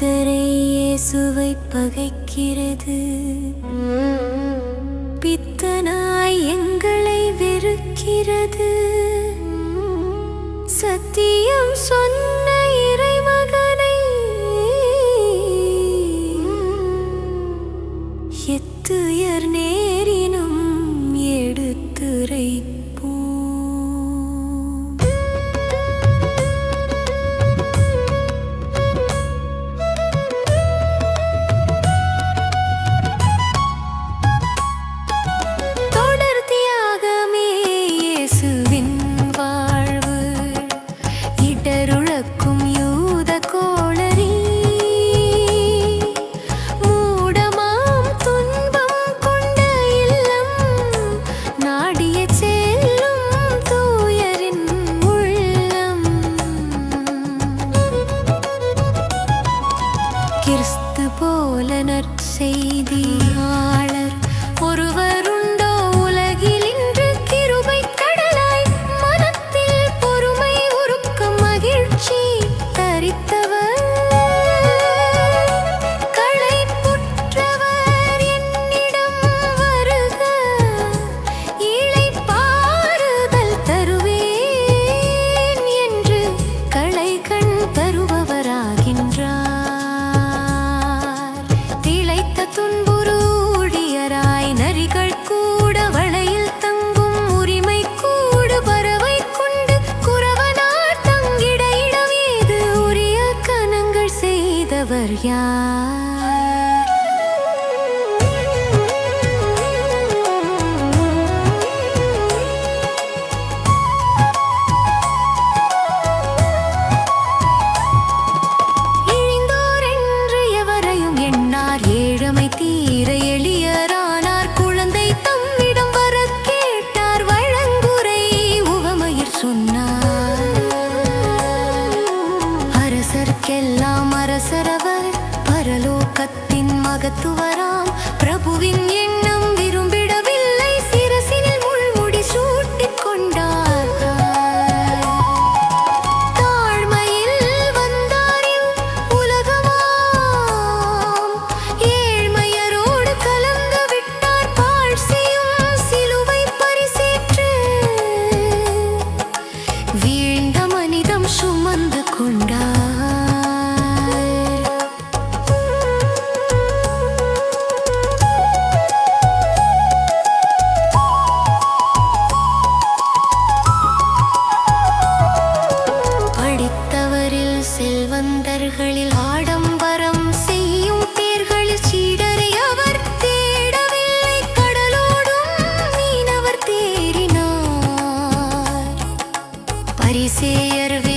கர்த்தரை இயேசுவை பகைக்கிறது. பித்தனாய் எங்களை வெறுக்கிறது. சத்தியம் சொன்ன இறைமகனை எத்துயர் நே நாடிய செல்லும் தூயரின் உள்ளம். கிறிஸ்து போல நற்செய்தியாளர் ஒருவருள் வந்தவர் யார்?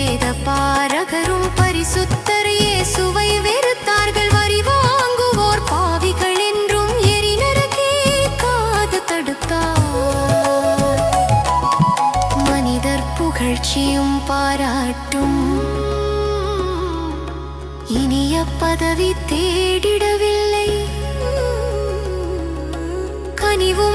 வேத பாரகரும் பரிசுத்தர் இயேசுவை வெறுத்தார்கள். வரி வாங்குவோர் பாவிகள் என்றும் எரிநரகே காது தடுத்தார். மனிதர் புகழ்ச்சியும் பாராட்டும். இனிய பதவி தேடிடவில்லை. கனிவும்